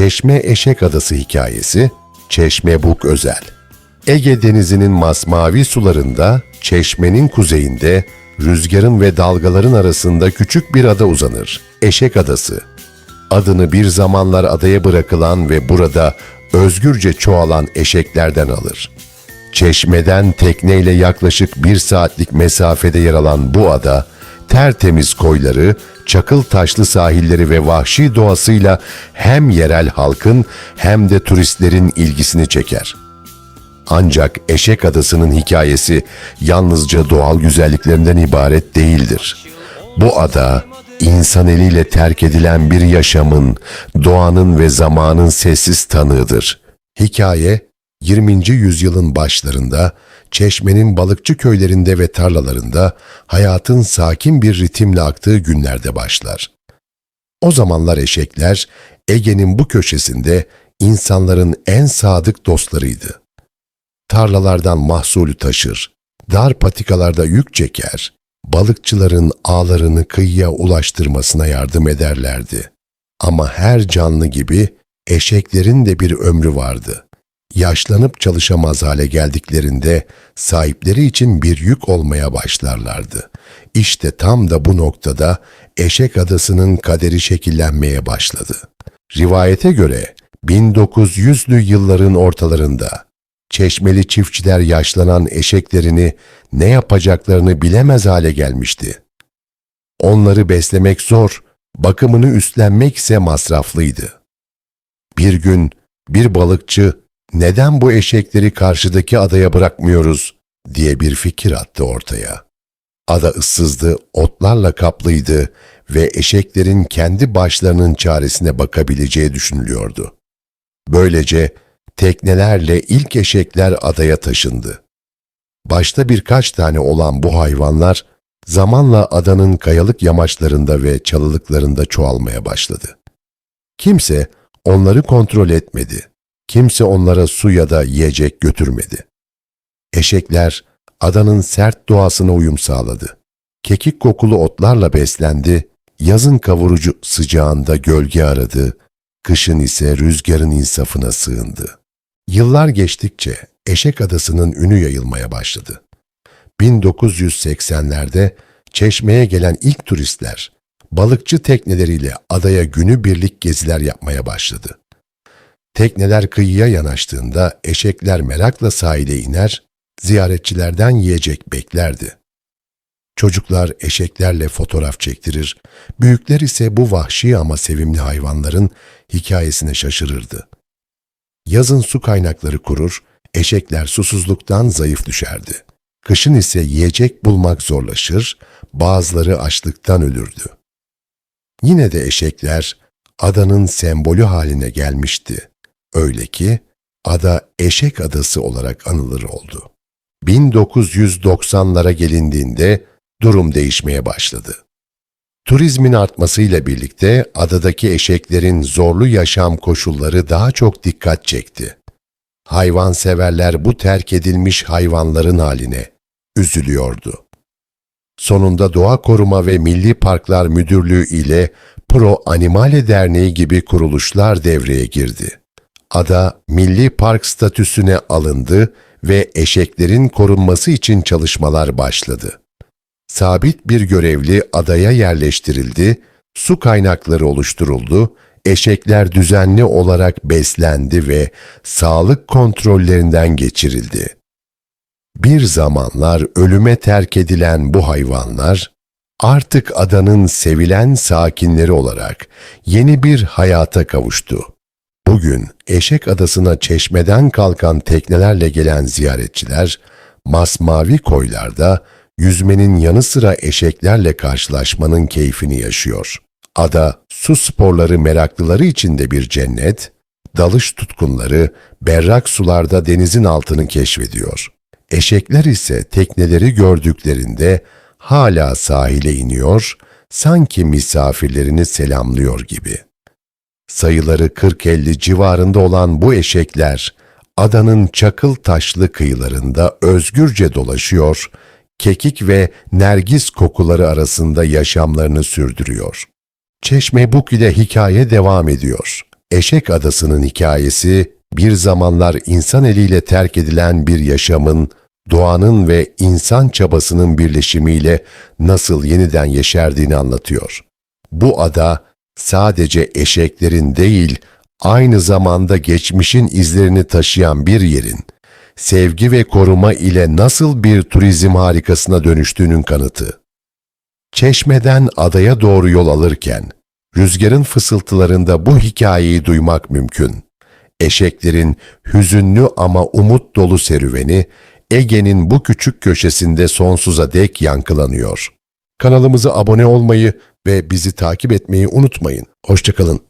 Çeşme Eşek Adası hikayesi Çeşme Buk Özel. Ege Denizi'nin masmavi sularında, çeşmenin kuzeyinde, rüzgarın ve dalgaların arasında küçük bir ada uzanır. Eşek Adası. Adını bir zamanlar adaya bırakılan ve burada özgürce çoğalan eşeklerden alır. Çeşmeden tekneyle yaklaşık bir saatlik mesafede yer alan bu ada, tertemiz koyları, çakıl taşlı sahilleri ve vahşi doğasıyla hem yerel halkın hem de turistlerin ilgisini çeker. Ancak Eşek Adası'nın hikayesi yalnızca doğal güzelliklerinden ibaret değildir. Bu ada, insan eliyle terk edilen bir yaşamın, doğanın ve zamanın sessiz tanığıdır. Hikaye, 20. yüzyılın başlarında Çeşme'nin balıkçı köylerinde ve tarlalarında hayatın sakin bir ritimle aktığı günlerde başlar. O zamanlar eşekler Ege'nin bu köşesinde insanların en sadık dostlarıydı. Tarlalardan mahsulü taşır, dar patikalarda yük çeker, balıkçıların ağlarını kıyıya ulaştırmasına yardım ederlerdi. Ama her canlı gibi eşeklerin de bir ömrü vardı. Yaşlanıp çalışamaz hale geldiklerinde sahipleri için bir yük olmaya başlarlardı. İşte tam da bu noktada Eşek Adası'nın kaderi şekillenmeye başladı. Rivayete göre 1900'lü yılların ortalarında çeşmeli çiftçiler yaşlanan eşeklerini ne yapacaklarını bilemez hale gelmişti. Onları beslemek zor, bakımını üstlenmek ise masraflıydı. Bir gün bir balıkçı neden bu eşekleri karşıdaki adaya bırakmıyoruz diye bir fikir attı ortaya. Ada ıssızdı, otlarla kaplıydı ve eşeklerin kendi başlarının çaresine bakabileceği düşünülüyordu. Böylece teknelerle ilk eşekler adaya taşındı. Başta birkaç tane olan bu hayvanlar zamanla adanın kayalık yamaçlarında ve çalılıklarında çoğalmaya başladı. Kimse onları kontrol etmedi. Kimse onlara su ya da yiyecek götürmedi. Eşekler adanın sert doğasına uyum sağladı. Kekik kokulu otlarla beslendi, yazın kavurucu sıcağında gölge aradı, kışın ise rüzgarın insafına sığındı. Yıllar geçtikçe Eşek Adası'nın ünü yayılmaya başladı. 1980'lerde Çeşme'ye gelen ilk turistler balıkçı tekneleriyle adaya günübirlik geziler yapmaya başladı. Tekneler kıyıya yanaştığında eşekler merakla sahile iner, ziyaretçilerden yiyecek beklerdi. Çocuklar eşeklerle fotoğraf çektirir, büyükler ise bu vahşi ama sevimli hayvanların hikayesine şaşırırdı. Yazın su kaynakları kurur, eşekler susuzluktan zayıf düşerdi. Kışın ise yiyecek bulmak zorlaşır, bazıları açlıktan ölürdü. Yine de eşekler adanın sembolü haline gelmişti. Öyle ki ada Eşek Adası olarak anılır oldu. 1990'lara gelindiğinde durum değişmeye başladı. Turizmin artmasıyla birlikte adadaki eşeklerin zorlu yaşam koşulları daha çok dikkat çekti. Hayvanseverler bu terk edilmiş hayvanların haline üzülüyordu. Sonunda Doğa Koruma ve Milli Parklar Müdürlüğü ile Pro Animale Derneği gibi kuruluşlar devreye girdi. Ada milli park statüsüne alındı ve eşeklerin korunması için çalışmalar başladı. Sabit bir görevli adaya yerleştirildi, su kaynakları oluşturuldu, eşekler düzenli olarak beslendi ve sağlık kontrollerinden geçirildi. Bir zamanlar ölüme terk edilen bu hayvanlar, artık adanın sevilen sakinleri olarak yeni bir hayata kavuştu. Bugün Eşek Adası'na çeşmeden kalkan teknelerle gelen ziyaretçiler, masmavi koylarda yüzmenin yanı sıra eşeklerle karşılaşmanın keyfini yaşıyor. Ada, su sporları meraklıları için de bir cennet, dalış tutkunları berrak sularda denizin altını keşfediyor. Eşekler ise tekneleri gördüklerinde hala sahile iniyor, sanki misafirlerini selamlıyor gibi. Sayıları 40-50 civarında olan bu eşekler, adanın çakıl taşlı kıyılarında özgürce dolaşıyor, kekik ve nergis kokuları arasında yaşamlarını sürdürüyor. Çeşme Buk ile hikaye devam ediyor. Eşek Adası'nın hikayesi bir zamanlar insan eliyle terk edilen bir yaşamın, doğanın ve insan çabasının birleşimiyle nasıl yeniden yeşerdiğini anlatıyor. Bu ada sadece eşeklerin değil, aynı zamanda geçmişin izlerini taşıyan bir yerin, sevgi ve koruma ile nasıl bir turizm harikasına dönüştüğünün kanıtı. Çeşmeden adaya doğru yol alırken, rüzgarın fısıltılarında bu hikayeyi duymak mümkün. Eşeklerin hüzünlü ama umut dolu serüveni, Ege'nin bu küçük köşesinde sonsuza dek yankılanıyor. Kanalımıza abone olmayı ve bizi takip etmeyi unutmayın. Hoşçakalın.